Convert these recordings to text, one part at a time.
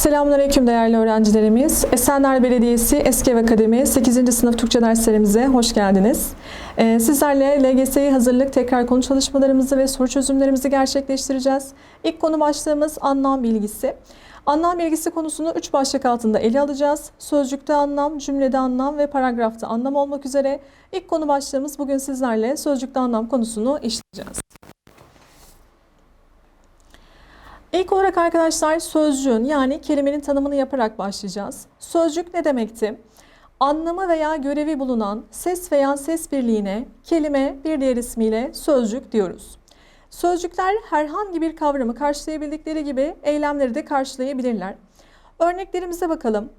Selamünaleyküm değerli öğrencilerimiz. Esenler Belediyesi Eski Ev Akademi 8. sınıf Türkçe derslerimize hoş geldiniz. Ee, Sizlerle LGS'ye hazırlık tekrar konu çalışmalarımızı ve soru çözümlerimizi gerçekleştireceğiz. İlk konu başlığımız anlam bilgisi. Anlam bilgisi konusunu 3 başlık altında ele alacağız. Sözcükte anlam, cümlede anlam ve paragrafta anlam olmak üzere. İlk konu başlığımız bugün sizlerle sözcükte anlam konusunu işleyeceğiz. İlk olarak arkadaşlar sözcüğün yani kelimenin tanımını yaparak başlayacağız. Sözcük ne demekti? Anlamı veya görevi bulunan ses veya ses birliğine kelime bir diğer ismiyle sözcük diyoruz. Sözcükler herhangi bir kavramı karşılayabildikleri gibi eylemleri de karşılayabilirler. Örneklerimize bakalım.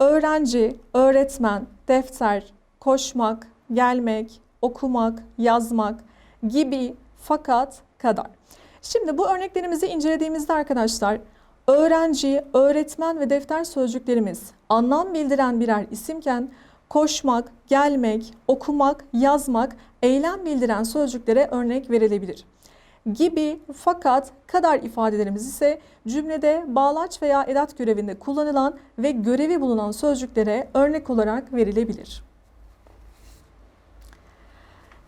Öğrenci, öğretmen, defter, koşmak, gelmek, okumak, yazmak gibi fakat kadar. Şimdi bu örneklerimizi incelediğimizde arkadaşlar öğrenci, öğretmen ve defter sözcüklerimiz anlam bildiren birer isimken koşmak, gelmek, okumak, yazmak eylem bildiren sözcüklere örnek verilebilir. Gibi, fakat, kadar ifadelerimiz ise cümlede bağlaç veya edat görevinde kullanılan ve görevi bulunan sözcüklere örnek olarak verilebilir.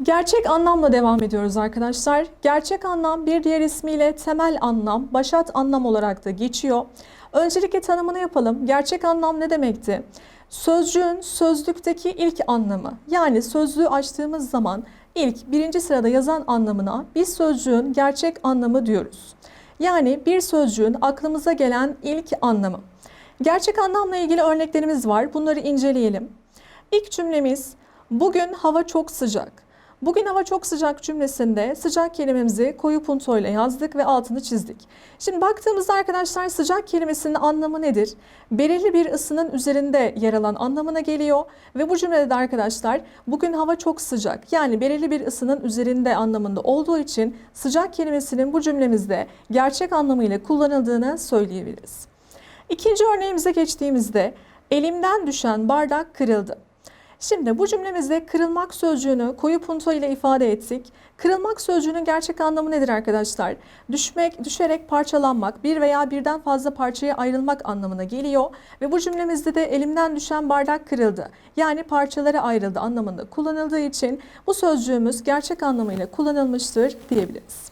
Gerçek anlamla devam ediyoruz arkadaşlar. Gerçek anlam bir diğer ismiyle temel anlam, başat anlam olarak da geçiyor. Öncelikle tanımını yapalım. Gerçek anlam ne demekti? Sözcüğün sözlükteki ilk anlamı yani sözlüğü açtığımız zaman ilk birinci sırada yazan anlamına biz sözcüğün gerçek anlamı diyoruz. Yani bir sözcüğün aklımıza gelen ilk anlamı. Gerçek anlamla ilgili örneklerimiz var. Bunları inceleyelim. İlk cümlemiz bugün hava çok sıcak. Bugün hava çok sıcak cümlesinde sıcak kelimemizi koyu punto ile yazdık ve altını çizdik. Şimdi baktığımızda arkadaşlar sıcak kelimesinin anlamı nedir? Belirli bir ısının üzerinde yer alan anlamına geliyor ve bu cümlede de arkadaşlar bugün hava çok sıcak yani belirli bir ısının üzerinde anlamında olduğu için sıcak kelimesinin bu cümlemizde gerçek anlamıyla kullanıldığını söyleyebiliriz. İkinci örneğimize geçtiğimizde elimden düşen bardak kırıldı. Şimdi bu cümlemizde kırılmak sözcüğünü koyu punto ile ifade ettik. Kırılmak sözcüğünün gerçek anlamı nedir arkadaşlar? Düşmek, düşerek parçalanmak, bir veya birden fazla parçaya ayrılmak anlamına geliyor. Ve bu cümlemizde de elimden düşen bardak kırıldı. Yani parçalara ayrıldı anlamında kullanıldığı için bu sözcüğümüz gerçek anlamıyla kullanılmıştır diyebiliriz.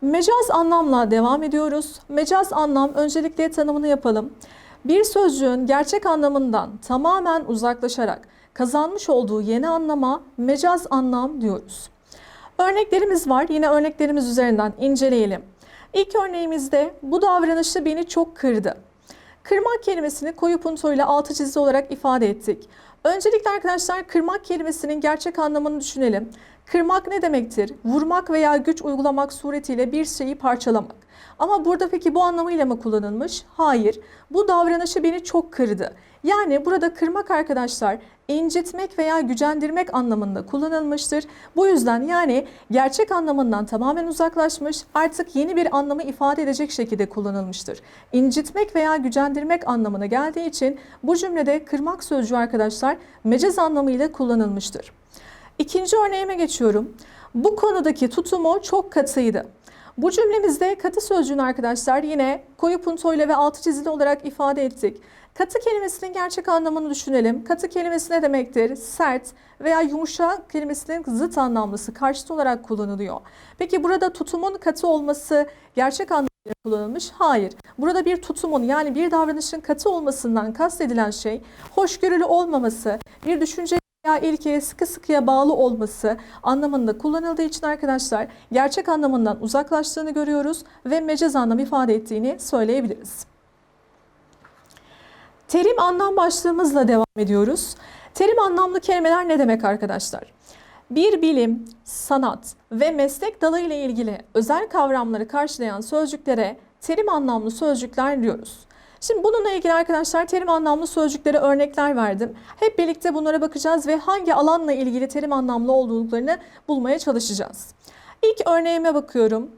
Mecaz anlamla devam ediyoruz. Mecaz anlam öncelikle tanımını yapalım. Bir sözcüğün gerçek anlamından tamamen uzaklaşarak kazanmış olduğu yeni anlama mecaz anlam diyoruz. Örneklerimiz var. Yine örneklerimiz üzerinden inceleyelim. İlk örneğimizde bu davranışı beni çok kırdı. Kırmak kelimesini koyu punto ile altı çizgi olarak ifade ettik. Öncelikle arkadaşlar kırmak kelimesinin gerçek anlamını düşünelim. Kırmak ne demektir? Vurmak veya güç uygulamak suretiyle bir şeyi parçalamak. Ama burada peki bu anlamıyla mı kullanılmış? Hayır. Bu davranışı beni çok kırdı. Yani burada kırmak arkadaşlar incitmek veya gücendirmek anlamında kullanılmıştır. Bu yüzden yani gerçek anlamından tamamen uzaklaşmış, artık yeni bir anlamı ifade edecek şekilde kullanılmıştır. İncitmek veya gücendirmek anlamına geldiği için bu cümlede kırmak sözcüğü arkadaşlar mecaz anlamıyla kullanılmıştır. İkinci örneğime geçiyorum. Bu konudaki tutumu çok katıydı. Bu cümlemizde katı sözcüğünü arkadaşlar yine koyu puntoyla ve altı çizili olarak ifade ettik. Katı kelimesinin gerçek anlamını düşünelim. Katı kelimesi ne demektir? Sert veya yumuşak kelimesinin zıt anlamlısı karşıt olarak kullanılıyor. Peki burada tutumun katı olması gerçek anlamıyla kullanılmış? Hayır. Burada bir tutumun yani bir davranışın katı olmasından kastedilen şey hoşgörülü olmaması, bir düşünce veya ilkeye sıkı sıkıya bağlı olması anlamında kullanıldığı için arkadaşlar gerçek anlamından uzaklaştığını görüyoruz ve mecaz anlam ifade ettiğini söyleyebiliriz. Terim anlam başlığımızla devam ediyoruz. Terim anlamlı kelimeler ne demek arkadaşlar? Bir bilim, sanat ve meslek dalı ile ilgili özel kavramları karşılayan sözcüklere terim anlamlı sözcükler diyoruz. Şimdi bununla ilgili arkadaşlar terim anlamlı sözcüklere örnekler verdim. Hep birlikte bunlara bakacağız ve hangi alanla ilgili terim anlamlı olduklarını bulmaya çalışacağız. İlk örneğime bakıyorum.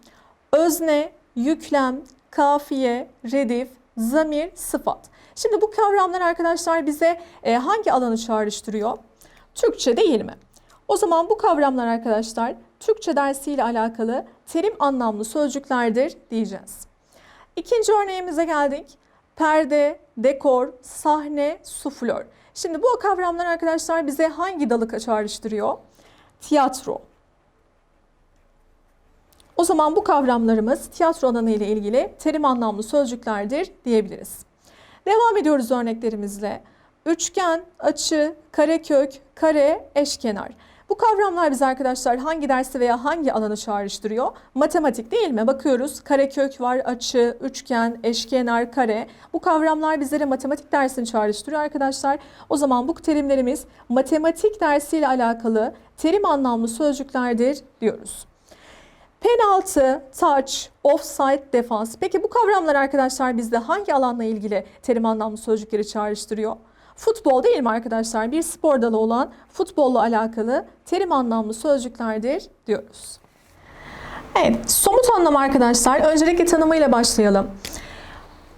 Özne, yüklem, kafiye, redif, zamir, sıfat. Şimdi bu kavramlar arkadaşlar bize e, hangi alanı çağrıştırıyor? Türkçe değil mi? O zaman bu kavramlar arkadaşlar Türkçe dersiyle alakalı terim anlamlı sözcüklerdir diyeceğiz. İkinci örneğimize geldik. Perde, dekor, sahne, suflör. Şimdi bu kavramlar arkadaşlar bize hangi dalı çağrıştırıyor? Tiyatro. O zaman bu kavramlarımız tiyatro alanı ile ilgili terim anlamlı sözcüklerdir diyebiliriz. Devam ediyoruz örneklerimizle. Üçgen, açı, karekök, kare, eşkenar. Bu kavramlar bize arkadaşlar hangi dersi veya hangi alanı çağrıştırıyor? Matematik değil mi? Bakıyoruz karekök var, açı, üçgen, eşkenar, kare. Bu kavramlar bizlere matematik dersini çağrıştırıyor arkadaşlar. O zaman bu terimlerimiz matematik dersiyle alakalı terim anlamlı sözcüklerdir diyoruz. Penaltı, touch, offside, defans. Peki bu kavramlar arkadaşlar bizde hangi alanla ilgili terim anlamlı sözcükleri çağrıştırıyor? Futbol değil mi arkadaşlar? Bir spor dalı olan futbolla alakalı terim anlamlı sözcüklerdir diyoruz. Evet, somut anlam arkadaşlar. Öncelikle tanımıyla başlayalım.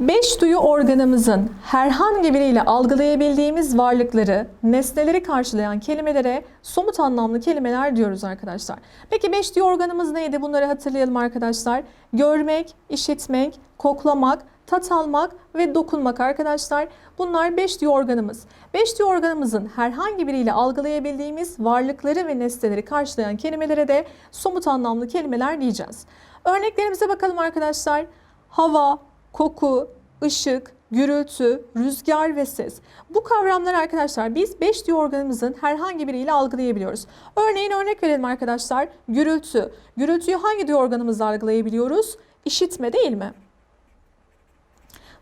Beş duyu organımızın herhangi biriyle algılayabildiğimiz varlıkları, nesneleri karşılayan kelimelere somut anlamlı kelimeler diyoruz arkadaşlar. Peki beş duyu organımız neydi? Bunları hatırlayalım arkadaşlar. Görmek, işitmek, koklamak, tat almak ve dokunmak arkadaşlar. Bunlar beş duyu organımız. Beş duyu organımızın herhangi biriyle algılayabildiğimiz varlıkları ve nesneleri karşılayan kelimelere de somut anlamlı kelimeler diyeceğiz. Örneklerimize bakalım arkadaşlar. Hava, koku, ışık, gürültü, rüzgar ve ses. Bu kavramlar arkadaşlar biz beş duyu organımızın herhangi biriyle algılayabiliyoruz. Örneğin örnek verelim arkadaşlar. Gürültü. Gürültüyü hangi duyu organımızla algılayabiliyoruz? İşitme değil mi?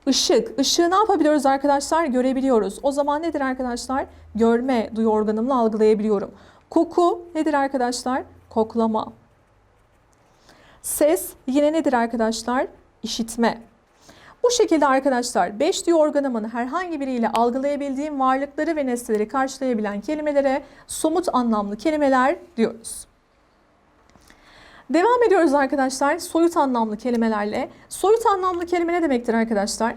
Işık. Işığı ne yapabiliyoruz arkadaşlar? Görebiliyoruz. O zaman nedir arkadaşlar? Görme duyu organımla algılayabiliyorum. Koku nedir arkadaşlar? Koklama. Ses yine nedir arkadaşlar? İşitme. Bu şekilde arkadaşlar 5 duyu organımın herhangi biriyle algılayabildiğim varlıkları ve nesneleri karşılayabilen kelimelere somut anlamlı kelimeler diyoruz. Devam ediyoruz arkadaşlar soyut anlamlı kelimelerle. Soyut anlamlı kelime ne demektir arkadaşlar?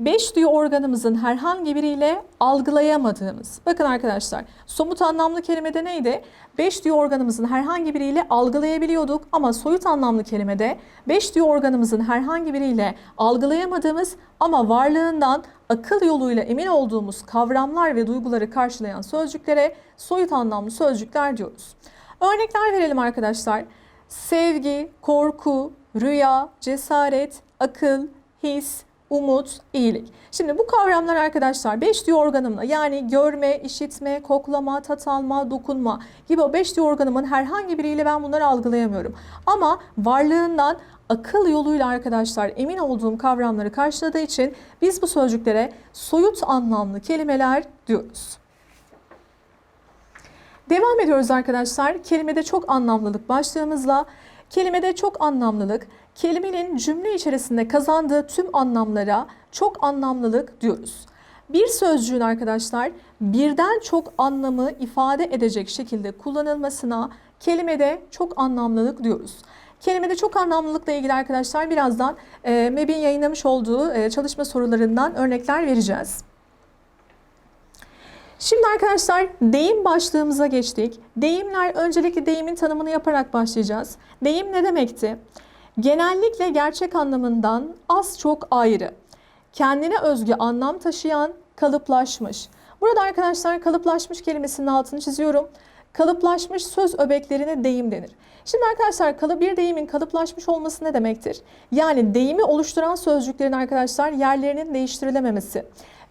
Beş duyu organımızın herhangi biriyle algılayamadığımız. Bakın arkadaşlar somut anlamlı kelimede neydi? Beş duyu organımızın herhangi biriyle algılayabiliyorduk ama soyut anlamlı kelimede beş duyu organımızın herhangi biriyle algılayamadığımız ama varlığından akıl yoluyla emin olduğumuz kavramlar ve duyguları karşılayan sözcüklere soyut anlamlı sözcükler diyoruz. Örnekler verelim arkadaşlar. Sevgi, korku, rüya, cesaret, akıl, his, umut, iyilik. Şimdi bu kavramlar arkadaşlar 5 duyu organımla yani görme, işitme, koklama, tat alma, dokunma gibi o 5 duyu organımın herhangi biriyle ben bunları algılayamıyorum. Ama varlığından akıl yoluyla arkadaşlar emin olduğum kavramları karşıladığı için biz bu sözcüklere soyut anlamlı kelimeler diyoruz. Devam ediyoruz arkadaşlar. Kelimede çok anlamlılık başlığımızla. Kelimede çok anlamlılık, kelimenin cümle içerisinde kazandığı tüm anlamlara çok anlamlılık diyoruz. Bir sözcüğün arkadaşlar birden çok anlamı ifade edecek şekilde kullanılmasına kelimede çok anlamlılık diyoruz. Kelimede çok anlamlılıkla ilgili arkadaşlar birazdan e, MEB'in yayınlamış olduğu e, çalışma sorularından örnekler vereceğiz. Şimdi arkadaşlar deyim başlığımıza geçtik. Deyimler öncelikle deyimin tanımını yaparak başlayacağız. Deyim ne demekti? Genellikle gerçek anlamından az çok ayrı. Kendine özgü anlam taşıyan, kalıplaşmış. Burada arkadaşlar kalıplaşmış kelimesinin altını çiziyorum. Kalıplaşmış söz öbeklerine deyim denir. Şimdi arkadaşlar kalı bir deyimin kalıplaşmış olması ne demektir? Yani deyimi oluşturan sözcüklerin arkadaşlar yerlerinin değiştirilememesi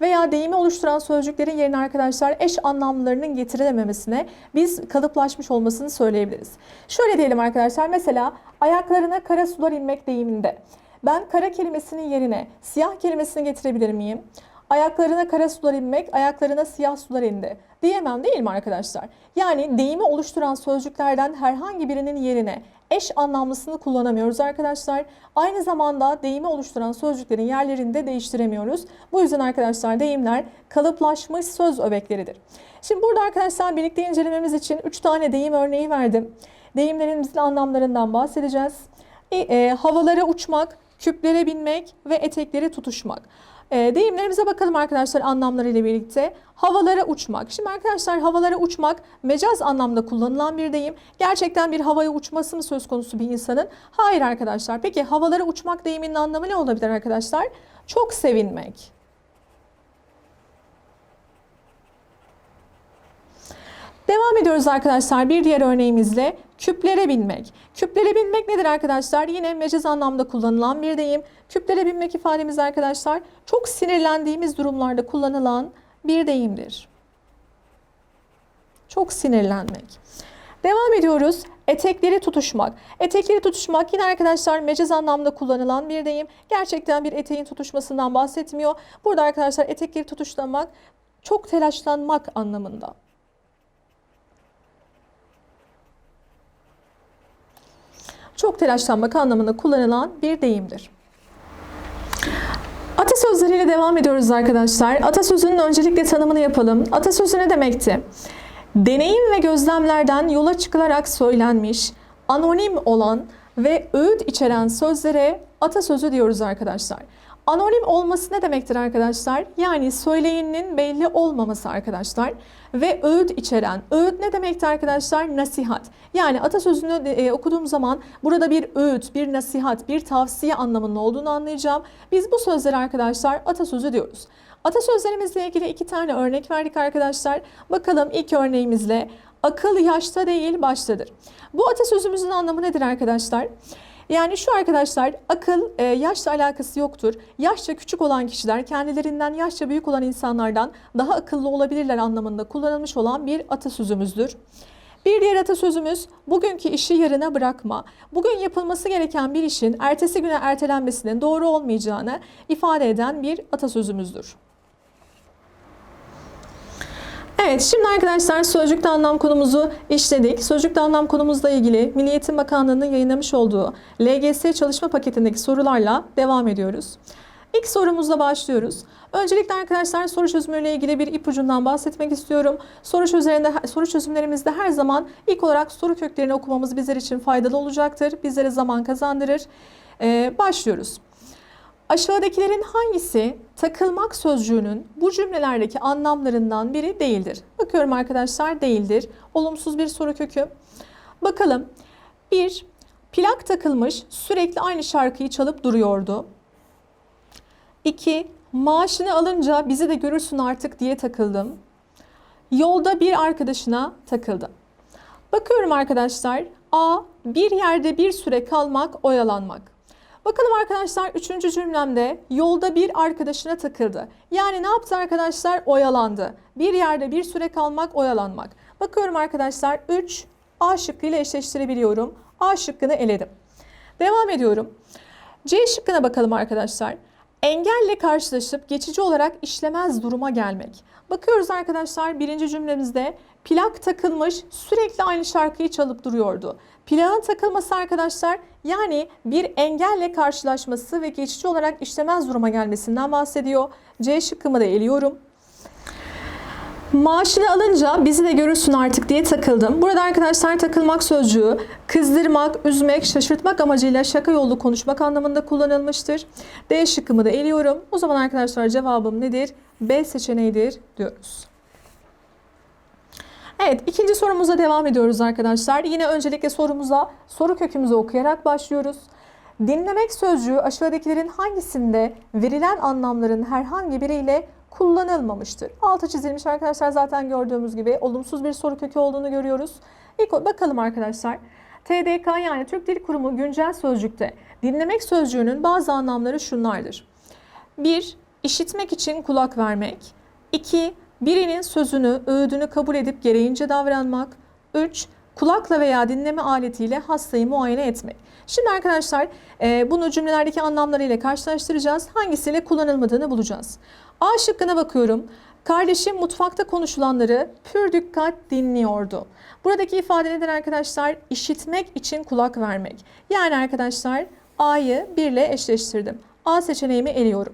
veya deyimi oluşturan sözcüklerin yerine arkadaşlar eş anlamlarının getirilememesine biz kalıplaşmış olmasını söyleyebiliriz. Şöyle diyelim arkadaşlar mesela ayaklarına kara sular inmek deyiminde ben kara kelimesinin yerine siyah kelimesini getirebilir miyim? Ayaklarına kara sular inmek, ayaklarına siyah sular indi. Diyemem değil mi arkadaşlar? Yani deyimi oluşturan sözcüklerden herhangi birinin yerine eş anlamlısını kullanamıyoruz arkadaşlar. Aynı zamanda deyimi oluşturan sözcüklerin yerlerini de değiştiremiyoruz. Bu yüzden arkadaşlar deyimler kalıplaşmış söz öbekleridir. Şimdi burada arkadaşlar birlikte incelememiz için 3 tane deyim örneği verdim. Deyimlerimizin anlamlarından bahsedeceğiz. E, e, havalara uçmak, küplere binmek ve etekleri tutuşmak. E, deyimlerimize bakalım arkadaşlar anlamlarıyla birlikte. Havalara uçmak. Şimdi arkadaşlar havalara uçmak mecaz anlamda kullanılan bir deyim. Gerçekten bir havaya uçması mı söz konusu bir insanın? Hayır arkadaşlar. Peki havalara uçmak deyiminin anlamı ne olabilir arkadaşlar? Çok sevinmek. Devam ediyoruz arkadaşlar bir diğer örneğimizle küplere binmek. Küplere binmek nedir arkadaşlar? Yine mecaz anlamda kullanılan bir deyim. Küplere binmek ifademiz arkadaşlar çok sinirlendiğimiz durumlarda kullanılan bir deyimdir. Çok sinirlenmek. Devam ediyoruz. Etekleri tutuşmak. Etekleri tutuşmak yine arkadaşlar mecaz anlamda kullanılan bir deyim. Gerçekten bir eteğin tutuşmasından bahsetmiyor. Burada arkadaşlar etekleri tutuşlamak çok telaşlanmak anlamında. Çok telaşlanmak anlamında kullanılan bir deyimdir. Atasözleriyle devam ediyoruz arkadaşlar. Atasözünün öncelikle tanımını yapalım. Atasözü ne demekti? Deneyim ve gözlemlerden yola çıkılarak söylenmiş, anonim olan ve öğüt içeren sözlere atasözü diyoruz arkadaşlar. Anonim olması ne demektir arkadaşlar? Yani söyleyeninin belli olmaması arkadaşlar. Ve öğüt içeren. Öğüt ne demektir arkadaşlar? Nasihat. Yani atasözünü e, okuduğum zaman burada bir öğüt, bir nasihat, bir tavsiye anlamında olduğunu anlayacağım. Biz bu sözleri arkadaşlar atasözü diyoruz. Atasözlerimizle ilgili iki tane örnek verdik arkadaşlar. Bakalım ilk örneğimizle akıl yaşta değil baştadır. Bu atasözümüzün anlamı nedir arkadaşlar? Yani şu arkadaşlar akıl e, yaşla alakası yoktur. Yaşça küçük olan kişiler kendilerinden yaşça büyük olan insanlardan daha akıllı olabilirler anlamında kullanılmış olan bir atasözümüzdür. Bir diğer atasözümüz bugünkü işi yarına bırakma. Bugün yapılması gereken bir işin ertesi güne ertelenmesinin doğru olmayacağını ifade eden bir atasözümüzdür. Evet şimdi arkadaşlar sözcükte anlam konumuzu işledik. Sözcükte anlam konumuzla ilgili Milli Eğitim Bakanlığı'nın yayınlamış olduğu LGS çalışma paketindeki sorularla devam ediyoruz. İlk sorumuzla başlıyoruz. Öncelikle arkadaşlar soru çözümüyle ilgili bir ipucundan bahsetmek istiyorum. Soru çözümlerinde soru çözümlerimizde her zaman ilk olarak soru köklerini okumamız bizler için faydalı olacaktır. Bizlere zaman kazandırır. Ee, başlıyoruz. Aşağıdakilerin hangisi takılmak sözcüğünün bu cümlelerdeki anlamlarından biri değildir? Bakıyorum arkadaşlar değildir. Olumsuz bir soru kökü. Bakalım. 1. Plak takılmış sürekli aynı şarkıyı çalıp duruyordu. 2. Maaşını alınca bizi de görürsün artık diye takıldım. Yolda bir arkadaşına takıldım. Bakıyorum arkadaşlar. A. Bir yerde bir süre kalmak, oyalanmak. Bakalım arkadaşlar üçüncü cümlemde yolda bir arkadaşına takıldı. Yani ne yaptı arkadaşlar? Oyalandı. Bir yerde bir süre kalmak, oyalanmak. Bakıyorum arkadaşlar 3 A şıkkı ile eşleştirebiliyorum. A şıkkını eledim. Devam ediyorum. C şıkkına bakalım arkadaşlar. Engelle karşılaşıp geçici olarak işlemez duruma gelmek. Bakıyoruz arkadaşlar birinci cümlemizde plak takılmış sürekli aynı şarkıyı çalıp duruyordu. Plağın takılması arkadaşlar yani bir engelle karşılaşması ve geçici olarak işlemez duruma gelmesinden bahsediyor. C şıkkımı da eliyorum. Maaşını alınca bizi de görürsün artık diye takıldım. Burada arkadaşlar takılmak sözcüğü kızdırmak, üzmek, şaşırtmak amacıyla şaka yollu konuşmak anlamında kullanılmıştır. D şıkkımı da eliyorum. O zaman arkadaşlar cevabım nedir? B seçeneğidir diyoruz. Evet ikinci sorumuza devam ediyoruz arkadaşlar. Yine öncelikle sorumuza soru kökümüzü okuyarak başlıyoruz. Dinlemek sözcüğü aşağıdakilerin hangisinde verilen anlamların herhangi biriyle kullanılmamıştır? Altı çizilmiş arkadaşlar zaten gördüğümüz gibi olumsuz bir soru kökü olduğunu görüyoruz. İlk bakalım arkadaşlar. TDK yani Türk Dil Kurumu güncel sözcükte dinlemek sözcüğünün bazı anlamları şunlardır. 1. İşitmek için kulak vermek. 2. Birinin sözünü, öğüdünü kabul edip gereğince davranmak. 3. Kulakla veya dinleme aletiyle hastayı muayene etmek. Şimdi arkadaşlar e, bunu cümlelerdeki anlamlarıyla karşılaştıracağız. Hangisiyle kullanılmadığını bulacağız. A şıkkına bakıyorum. Kardeşim mutfakta konuşulanları pür dikkat dinliyordu. Buradaki ifade nedir arkadaşlar? İşitmek için kulak vermek. Yani arkadaşlar A'yı 1 ile eşleştirdim. A seçeneğimi eliyorum.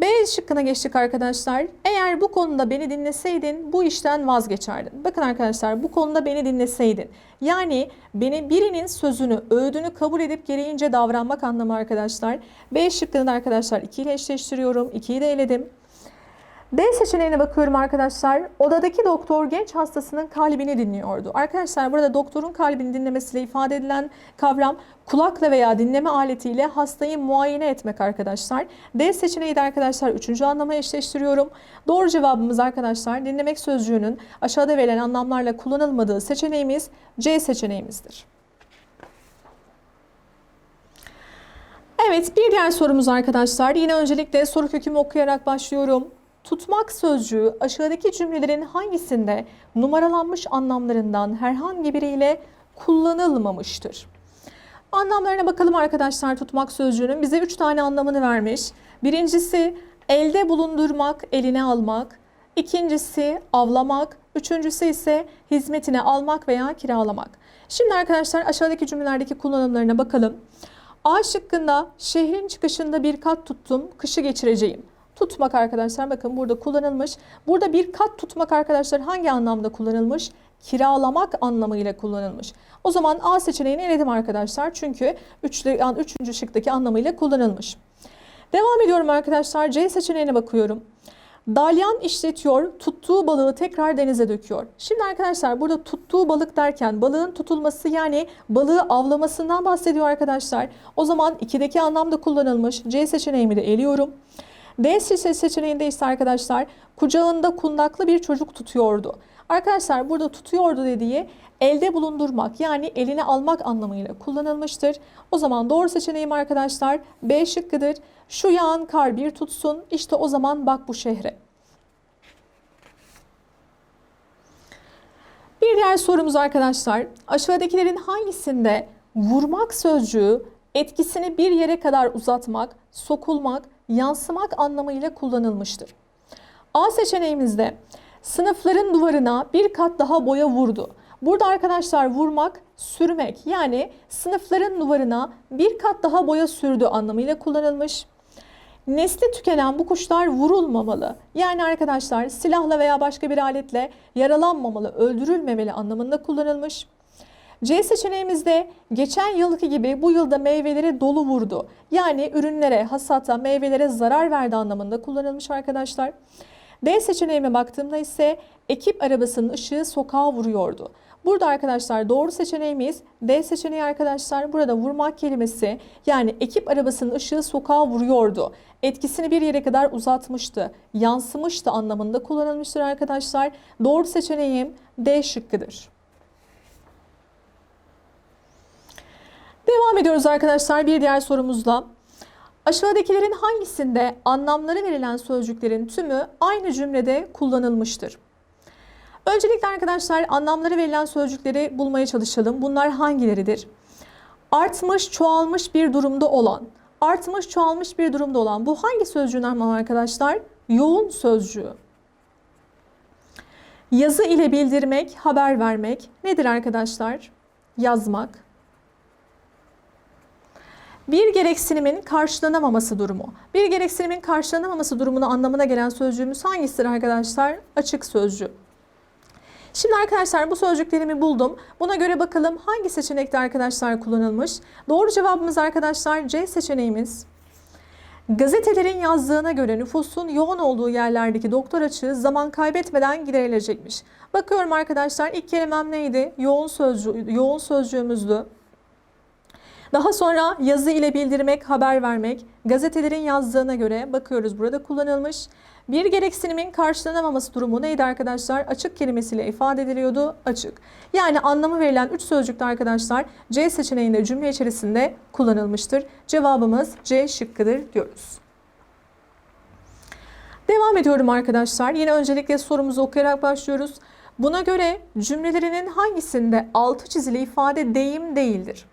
B şıkkına geçtik arkadaşlar. Eğer bu konuda beni dinleseydin bu işten vazgeçerdin. Bakın arkadaşlar bu konuda beni dinleseydin. Yani beni birinin sözünü, öğüdünü kabul edip gereğince davranmak anlamı arkadaşlar. B şıkkını da arkadaşlar 2 ile eşleştiriyorum. 2'yi de eledim. D seçeneğine bakıyorum arkadaşlar. Odadaki doktor genç hastasının kalbini dinliyordu. Arkadaşlar burada doktorun kalbini dinlemesiyle ifade edilen kavram kulakla veya dinleme aletiyle hastayı muayene etmek arkadaşlar. D seçeneği de arkadaşlar üçüncü anlama eşleştiriyorum. Doğru cevabımız arkadaşlar dinlemek sözcüğünün aşağıda verilen anlamlarla kullanılmadığı seçeneğimiz C seçeneğimizdir. Evet bir diğer sorumuz arkadaşlar. Yine öncelikle soru kökümü okuyarak başlıyorum. Tutmak sözcüğü aşağıdaki cümlelerin hangisinde numaralanmış anlamlarından herhangi biriyle kullanılmamıştır? Anlamlarına bakalım arkadaşlar tutmak sözcüğünün bize 3 tane anlamını vermiş. Birincisi elde bulundurmak, eline almak. İkincisi avlamak. Üçüncüsü ise hizmetine almak veya kiralamak. Şimdi arkadaşlar aşağıdaki cümlelerdeki kullanımlarına bakalım. A şıkkında şehrin çıkışında bir kat tuttum, kışı geçireceğim. Tutmak arkadaşlar bakın burada kullanılmış. Burada bir kat tutmak arkadaşlar hangi anlamda kullanılmış? Kiralamak anlamıyla kullanılmış. O zaman A seçeneğini eledim arkadaşlar. Çünkü üçlü, yani üçüncü şıktaki anlamıyla kullanılmış. Devam ediyorum arkadaşlar. C seçeneğine bakıyorum. Dalyan işletiyor, tuttuğu balığı tekrar denize döküyor. Şimdi arkadaşlar burada tuttuğu balık derken balığın tutulması yani balığı avlamasından bahsediyor arkadaşlar. O zaman ikideki anlamda kullanılmış. C seçeneğimi de eliyorum. D seçeneğinde ise arkadaşlar kucağında kundaklı bir çocuk tutuyordu. Arkadaşlar burada tutuyordu dediği elde bulundurmak yani eline almak anlamıyla kullanılmıştır. O zaman doğru seçeneğim arkadaşlar B şıkkıdır. Şu yağan kar bir tutsun işte o zaman bak bu şehre. Bir diğer sorumuz arkadaşlar aşağıdakilerin hangisinde vurmak sözcüğü etkisini bir yere kadar uzatmak, sokulmak, yansımak anlamıyla kullanılmıştır. A seçeneğimizde sınıfların duvarına bir kat daha boya vurdu. Burada arkadaşlar vurmak, sürmek yani sınıfların duvarına bir kat daha boya sürdü anlamıyla kullanılmış. Nesli tükenen bu kuşlar vurulmamalı. Yani arkadaşlar silahla veya başka bir aletle yaralanmamalı, öldürülmemeli anlamında kullanılmış. C seçeneğimizde geçen yılki gibi bu yılda meyvelere dolu vurdu. Yani ürünlere, hasata, meyvelere zarar verdi anlamında kullanılmış arkadaşlar. D seçeneğime baktığımda ise ekip arabasının ışığı sokağa vuruyordu. Burada arkadaşlar doğru seçeneğimiz D seçeneği arkadaşlar. Burada vurmak kelimesi yani ekip arabasının ışığı sokağa vuruyordu. Etkisini bir yere kadar uzatmıştı, yansımıştı anlamında kullanılmıştır arkadaşlar. Doğru seçeneğim D şıkkıdır. Devam ediyoruz arkadaşlar bir diğer sorumuzla. Aşağıdakilerin hangisinde anlamları verilen sözcüklerin tümü aynı cümlede kullanılmıştır? Öncelikle arkadaşlar anlamları verilen sözcükleri bulmaya çalışalım. Bunlar hangileridir? Artmış, çoğalmış bir durumda olan. Artmış, çoğalmış bir durumda olan. Bu hangi sözcüğün anlamı arkadaşlar? Yoğun sözcüğü. Yazı ile bildirmek, haber vermek nedir arkadaşlar? Yazmak bir gereksinimin karşılanamaması durumu. Bir gereksinimin karşılanamaması durumunu anlamına gelen sözcüğümüz hangisidir arkadaşlar? Açık sözcüğü. Şimdi arkadaşlar bu sözcüklerimi buldum. Buna göre bakalım hangi seçenekte arkadaşlar kullanılmış. Doğru cevabımız arkadaşlar C seçeneğimiz. Gazetelerin yazdığına göre nüfusun yoğun olduğu yerlerdeki doktor açığı zaman kaybetmeden giderilecekmiş. Bakıyorum arkadaşlar ilk kelimem neydi? Yoğun sözcüğü, yoğun sözcüğümüzdü. Daha sonra yazı ile bildirmek, haber vermek, gazetelerin yazdığına göre bakıyoruz burada kullanılmış. Bir gereksinimin karşılanamaması durumu neydi arkadaşlar? Açık kelimesiyle ifade ediliyordu. Açık. Yani anlamı verilen 3 sözcükte arkadaşlar C seçeneğinde cümle içerisinde kullanılmıştır. Cevabımız C şıkkıdır diyoruz. Devam ediyorum arkadaşlar. Yine öncelikle sorumuzu okuyarak başlıyoruz. Buna göre cümlelerinin hangisinde altı çizili ifade deyim değildir?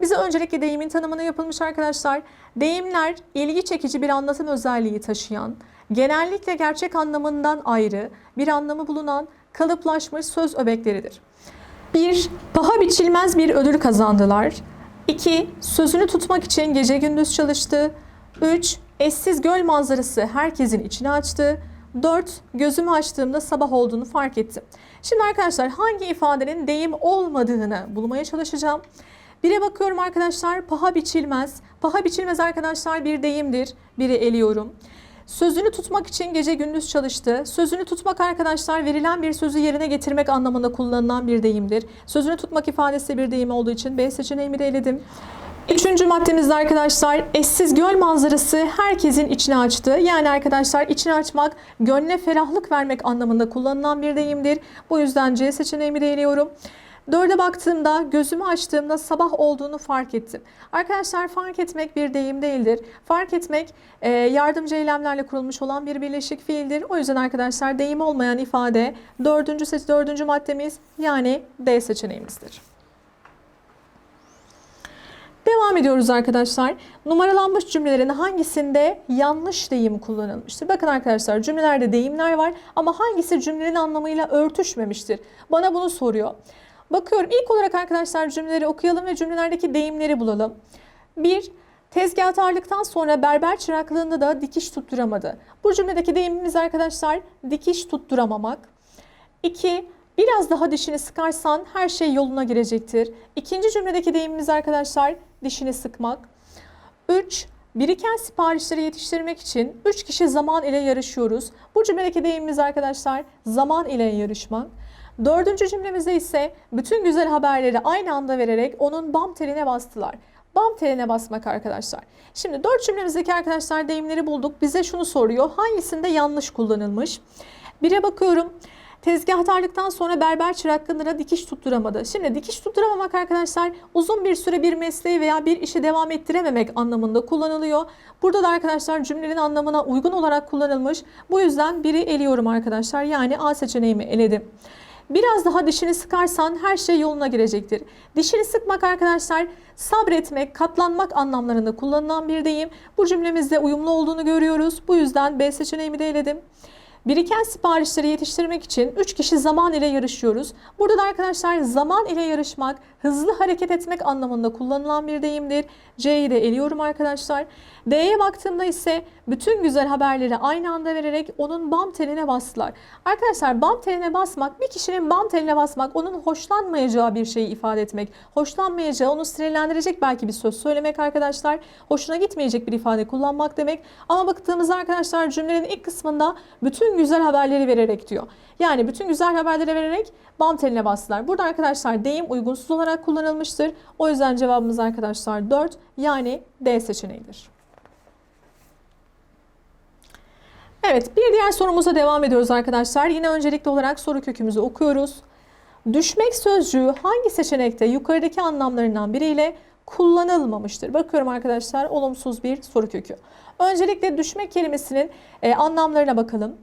Bize öncelikle deyimin tanımını yapılmış arkadaşlar. Deyimler ilgi çekici bir anlatım özelliği taşıyan, genellikle gerçek anlamından ayrı bir anlamı bulunan kalıplaşmış söz öbekleridir. 1. Paha biçilmez bir ödül kazandılar. 2. Sözünü tutmak için gece gündüz çalıştı. 3. Eşsiz göl manzarası herkesin içine açtı. 4. Gözümü açtığımda sabah olduğunu fark ettim. Şimdi arkadaşlar hangi ifadenin deyim olmadığını bulmaya çalışacağım. Bire bakıyorum arkadaşlar paha biçilmez. Paha biçilmez arkadaşlar bir deyimdir. Biri eliyorum. Sözünü tutmak için gece gündüz çalıştı. Sözünü tutmak arkadaşlar verilen bir sözü yerine getirmek anlamında kullanılan bir deyimdir. Sözünü tutmak ifadesi bir deyim olduğu için B seçeneğimi de eledim. Üçüncü maddemizde arkadaşlar eşsiz göl manzarası herkesin içine açtı. Yani arkadaşlar içine açmak, gönle ferahlık vermek anlamında kullanılan bir deyimdir. Bu yüzden C seçeneğimi de eliyorum. Dörde baktığımda, gözümü açtığımda sabah olduğunu fark ettim. Arkadaşlar fark etmek bir deyim değildir. Fark etmek e, yardımcı eylemlerle kurulmuş olan bir birleşik fiildir. O yüzden arkadaşlar deyim olmayan ifade dördüncü, seç- dördüncü maddemiz yani D seçeneğimizdir. Devam ediyoruz arkadaşlar. Numaralanmış cümlelerin hangisinde yanlış deyim kullanılmıştır? Bakın arkadaşlar cümlelerde deyimler var ama hangisi cümlenin anlamıyla örtüşmemiştir? Bana bunu soruyor. Bakıyorum ilk olarak arkadaşlar cümleleri okuyalım ve cümlelerdeki deyimleri bulalım. 1. Tezgahtarlıktan sonra berber çıraklığında da dikiş tutturamadı. Bu cümledeki deyimimiz arkadaşlar dikiş tutturamamak. 2. Biraz daha dişini sıkarsan her şey yoluna girecektir. İkinci cümledeki deyimimiz arkadaşlar dişini sıkmak. 3. Biriken siparişleri yetiştirmek için 3 kişi zaman ile yarışıyoruz. Bu cümledeki deyimimiz arkadaşlar zaman ile yarışmak. Dördüncü cümlemizde ise bütün güzel haberleri aynı anda vererek onun bam teline bastılar. Bam teline basmak arkadaşlar. Şimdi dört cümlemizdeki arkadaşlar deyimleri bulduk. Bize şunu soruyor. Hangisinde yanlış kullanılmış? Bire bakıyorum. Tezgahtarlıktan sonra berber çıraklığına dikiş tutturamadı. Şimdi dikiş tutturamamak arkadaşlar uzun bir süre bir mesleği veya bir işi devam ettirememek anlamında kullanılıyor. Burada da arkadaşlar cümlenin anlamına uygun olarak kullanılmış. Bu yüzden biri eliyorum arkadaşlar. Yani A seçeneğimi eledim. Biraz daha dişini sıkarsan her şey yoluna girecektir. Dişini sıkmak arkadaşlar sabretmek, katlanmak anlamlarında kullanılan bir deyim. Bu cümlemizde uyumlu olduğunu görüyoruz. Bu yüzden B seçeneğimi de eledim. Biriken siparişleri yetiştirmek için 3 kişi zaman ile yarışıyoruz. Burada da arkadaşlar zaman ile yarışmak, hızlı hareket etmek anlamında kullanılan bir deyimdir. C'yi de eliyorum arkadaşlar. D'ye baktığımda ise bütün güzel haberleri aynı anda vererek onun bam teline bastılar. Arkadaşlar bam teline basmak, bir kişinin bam teline basmak, onun hoşlanmayacağı bir şeyi ifade etmek, hoşlanmayacağı, onu sinirlendirecek belki bir söz söylemek arkadaşlar, hoşuna gitmeyecek bir ifade kullanmak demek. Ama baktığımızda arkadaşlar cümlenin ilk kısmında bütün güzel haberleri vererek diyor. Yani bütün güzel haberleri vererek bam teline bastılar. Burada arkadaşlar deyim uygunsuz olarak kullanılmıştır. O yüzden cevabımız arkadaşlar 4 yani D seçeneğidir. Evet bir diğer sorumuza devam ediyoruz arkadaşlar. Yine öncelikli olarak soru kökümüzü okuyoruz. Düşmek sözcüğü hangi seçenekte yukarıdaki anlamlarından biriyle kullanılmamıştır? Bakıyorum arkadaşlar olumsuz bir soru kökü. Öncelikle düşmek kelimesinin e, anlamlarına bakalım.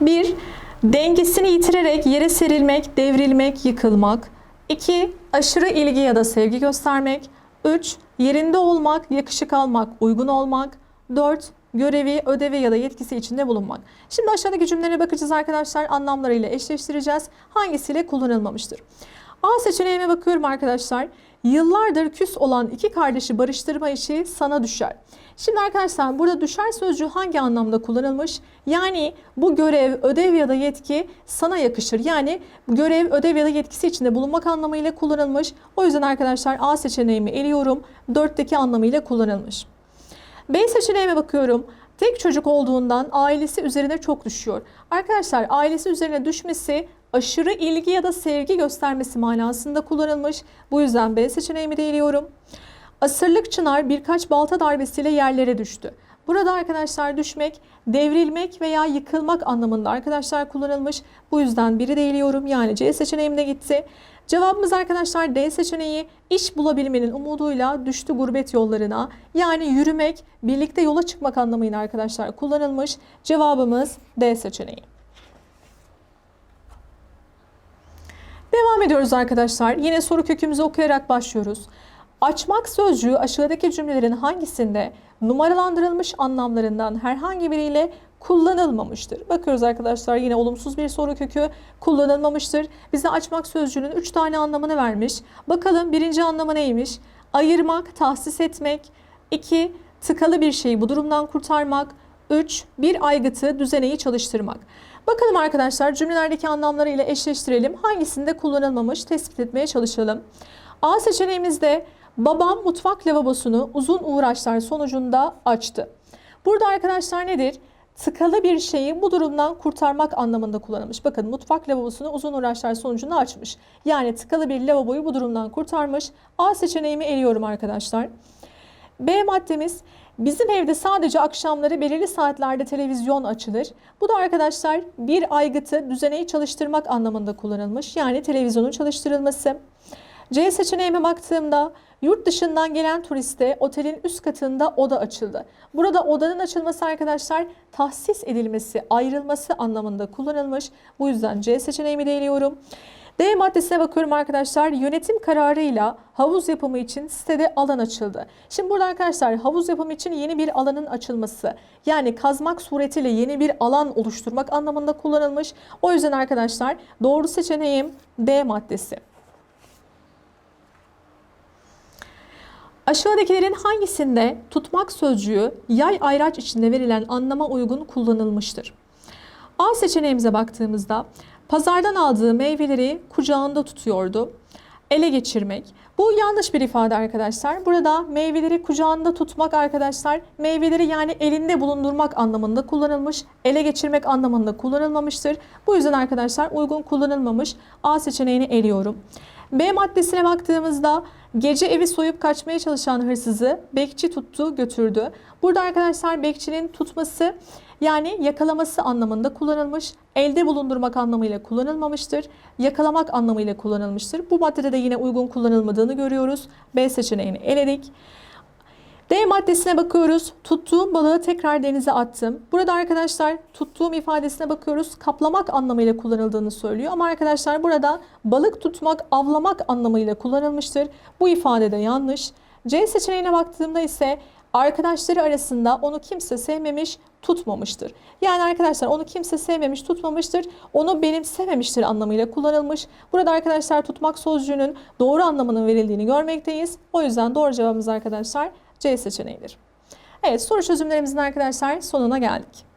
1. Dengesini yitirerek yere serilmek, devrilmek, yıkılmak. 2. Aşırı ilgi ya da sevgi göstermek. 3. Yerinde olmak, yakışık almak, uygun olmak. 4. Görevi, ödevi ya da yetkisi içinde bulunmak. Şimdi aşağıdaki cümlelere bakacağız arkadaşlar. Anlamlarıyla eşleştireceğiz. Hangisiyle kullanılmamıştır? A seçeneğine bakıyorum arkadaşlar. Yıllardır küs olan iki kardeşi barıştırma işi sana düşer. Şimdi arkadaşlar burada düşer sözcüğü hangi anlamda kullanılmış? Yani bu görev, ödev ya da yetki sana yakışır. Yani görev, ödev ya da yetkisi içinde bulunmak anlamıyla kullanılmış. O yüzden arkadaşlar A seçeneğimi eliyorum. 4'teki anlamıyla kullanılmış. B seçeneğime bakıyorum. Tek çocuk olduğundan ailesi üzerine çok düşüyor. Arkadaşlar ailesi üzerine düşmesi aşırı ilgi ya da sevgi göstermesi manasında kullanılmış. Bu yüzden B seçeneğimi de eliyorum. Asırlık çınar birkaç balta darbesiyle yerlere düştü. Burada arkadaşlar düşmek, devrilmek veya yıkılmak anlamında arkadaşlar kullanılmış. Bu yüzden biri de eliyorum. Yani C seçeneğim de gitti. Cevabımız arkadaşlar D seçeneği iş bulabilmenin umuduyla düştü gurbet yollarına. Yani yürümek, birlikte yola çıkmak anlamıyla arkadaşlar kullanılmış. Cevabımız D seçeneği. Devam ediyoruz arkadaşlar. Yine soru kökümüzü okuyarak başlıyoruz. Açmak sözcüğü aşağıdaki cümlelerin hangisinde numaralandırılmış anlamlarından herhangi biriyle kullanılmamıştır? Bakıyoruz arkadaşlar yine olumsuz bir soru kökü kullanılmamıştır. Bize açmak sözcüğünün 3 tane anlamını vermiş. Bakalım birinci anlamı neymiş? Ayırmak, tahsis etmek. 2. tıkalı bir şeyi bu durumdan kurtarmak. 3. Bir aygıtı, düzeneyi çalıştırmak. Bakalım arkadaşlar cümlelerdeki anlamları ile eşleştirelim. Hangisinde kullanılmamış tespit etmeye çalışalım. A seçeneğimizde babam mutfak lavabosunu uzun uğraşlar sonucunda açtı. Burada arkadaşlar nedir? Tıkalı bir şeyi bu durumdan kurtarmak anlamında kullanılmış. Bakın mutfak lavabosunu uzun uğraşlar sonucunda açmış. Yani tıkalı bir lavaboyu bu durumdan kurtarmış. A seçeneğimi eliyorum arkadaşlar. B maddemiz bizim evde sadece akşamları belirli saatlerde televizyon açılır. Bu da arkadaşlar bir aygıtı düzeneyi çalıştırmak anlamında kullanılmış. Yani televizyonun çalıştırılması. C seçeneğime baktığımda yurt dışından gelen turiste otelin üst katında oda açıldı. Burada odanın açılması arkadaşlar tahsis edilmesi, ayrılması anlamında kullanılmış. Bu yüzden C seçeneğimi de. D maddesine bakıyorum arkadaşlar. Yönetim kararıyla havuz yapımı için sitede alan açıldı. Şimdi burada arkadaşlar havuz yapımı için yeni bir alanın açılması yani kazmak suretiyle yeni bir alan oluşturmak anlamında kullanılmış. O yüzden arkadaşlar doğru seçeneğim D maddesi. Aşağıdakilerin hangisinde tutmak sözcüğü yay ayraç içinde verilen anlama uygun kullanılmıştır? A seçeneğimize baktığımızda pazardan aldığı meyveleri kucağında tutuyordu. Ele geçirmek. Bu yanlış bir ifade arkadaşlar. Burada meyveleri kucağında tutmak arkadaşlar meyveleri yani elinde bulundurmak anlamında kullanılmış. Ele geçirmek anlamında kullanılmamıştır. Bu yüzden arkadaşlar uygun kullanılmamış. A seçeneğini eliyorum. B maddesine baktığımızda gece evi soyup kaçmaya çalışan hırsızı bekçi tuttu götürdü. Burada arkadaşlar bekçinin tutması yani yakalaması anlamında kullanılmış. Elde bulundurmak anlamıyla kullanılmamıştır. Yakalamak anlamıyla kullanılmıştır. Bu maddede de yine uygun kullanılmadığını görüyoruz. B seçeneğini eledik. D maddesine bakıyoruz. Tuttuğum balığı tekrar denize attım. Burada arkadaşlar tuttuğum ifadesine bakıyoruz. Kaplamak anlamıyla kullanıldığını söylüyor. Ama arkadaşlar burada balık tutmak, avlamak anlamıyla kullanılmıştır. Bu ifade de yanlış. C seçeneğine baktığımda ise arkadaşları arasında onu kimse sevmemiş, tutmamıştır. Yani arkadaşlar onu kimse sevmemiş, tutmamıştır. Onu benimsememiştir anlamıyla kullanılmış. Burada arkadaşlar tutmak sözcüğünün doğru anlamının verildiğini görmekteyiz. O yüzden doğru cevabımız arkadaşlar C seçeneğidir. Evet soru çözümlerimizin arkadaşlar sonuna geldik.